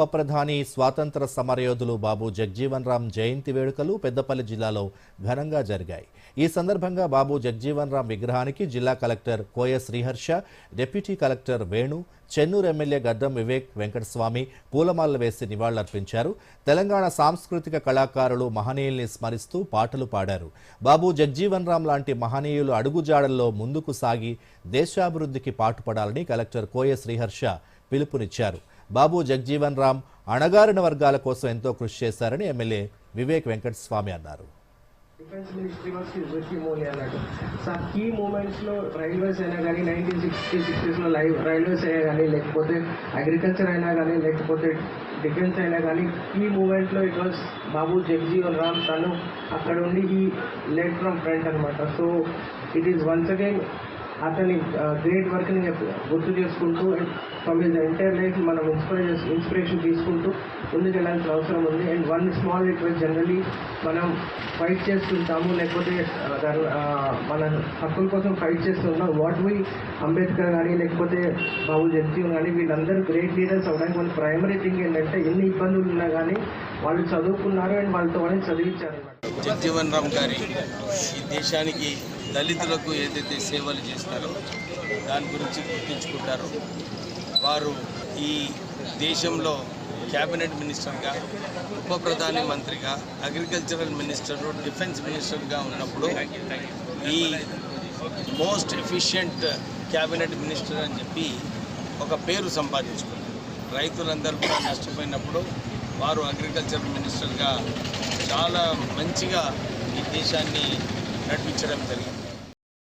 ఉప ప్రధాని స్వాతంత్ర సమరయోధులు బాబు జగ్జీవన్ రామ్ జయంతి వేడుకలు పెద్దపల్లి జిల్లాలో ఘనంగా జరిగాయి. ఈ సందర్భంగా బాబు జగ్జీవన్ రామ్ విగ్రహానికి జిల్లా collector Koya Sriharsha deputy collector Venu Chennur MLA Gaddam Vivek Venkataswamy పూలమాలలు వేసి నివాళులర్పించారు. తెలంగాణ సాంస్కృతిక కళాకారులు మహనీయుల్ని స్మరిస్తూ పాటలు పాడారు. బాబు జగ్జీవన్ రామ్ లాంటి మహనీయులు అడుగుజాడల్లో ముందుకు సాగి దేశాభివృద్ధికి పాటుపడాలని కలెక్టర్ కోయ శ్రీహర్ష పిలుపునిచ్చారు. బాబు జగ్జీవన్ రామ్ అణగారిన వర్గాల కోసం ఎంతో కృషి చేశారని ఎమ్మెల్యే వివేక్ వెంకటస్వామి అన్నారు. డిఫెన్స్ మినిస్ట్రీ వర్క్స్ అన్నట్టు సో ఆ కీ మూమెంట్స్లో రైల్వేస్ అయినా కానీ నైన్టీన్ సిక్స్టీ సిక్స్టీస్లో లైవ్ రైల్వేస్ అయినా కానీ లేకపోతే అగ్రికల్చర్ అయినా కానీ లేకపోతే డిఫెన్స్ అయినా కానీ ఈ మూమెంట్లో ఇట్ వాస్ బాబు జగ్జీవన్ రామ్ తను అక్కడ ఉండి ఈ లెట్ ఫ్రమ్ ఫ్రంట్ అనమాట so it is once again అతని గ్రేట్ వర్క్ని గుర్తు చేసుకుంటూ ఫ్రమ్ హిజ్ ఎంటైర్ లైఫ్ మనం ఇన్స్పైర్ ఇన్స్పిరేషన్ తీసుకుంటూ ముందుకు వెళ్ళాల్సిన అవసరం ఉంది. And one small request generally మనం ఫైట్ చేస్తుంటాము లేకపోతే మన హక్కుల కోసం ఫైట్ చేస్తుంటాం. వాట్ వి అంబేద్కర్ కానీ లేకపోతే బాబు జగజీవన్ కానీ వీళ్ళందరూ గ్రేట్ లీడర్స్ అవడానికి మన ప్రైమరీ థింగ్ ఏంటంటే ఎన్ని ఇబ్బందులు ఉన్నా కానీ వాళ్ళు చదువుకున్నారు అండ్ వాళ్ళతో వాళ్ళని చదివించారు. జగ్జీవన్ రామ్ గారి ఈ దేశానికి దళితులకు ఏదైతే సేవలు చేస్తారో దాని గురించి గుర్తించుకుంటారు. వారు ఈ దేశంలో క్యాబినెట్ మినిస్టర్గా ఉప ప్రధాని మంత్రిగా అగ్రికల్చరల్ మినిస్టర్ డిఫెన్స్ మినిస్టర్గా ఉన్నప్పుడు ఈ మోస్ట్ ఎఫిషియంట్ క్యాబినెట్ మినిస్టర్ అని చెప్పి ఒక పేరు సంపాదించుకున్నారు. రైతులందరూ కూడా నష్టపోయినప్పుడు వారు అగ్రికల్చర్ మినిస్టర్గా చాలా మంచిగా ఈ దేశాన్ని నడిపించడం జరిగింది.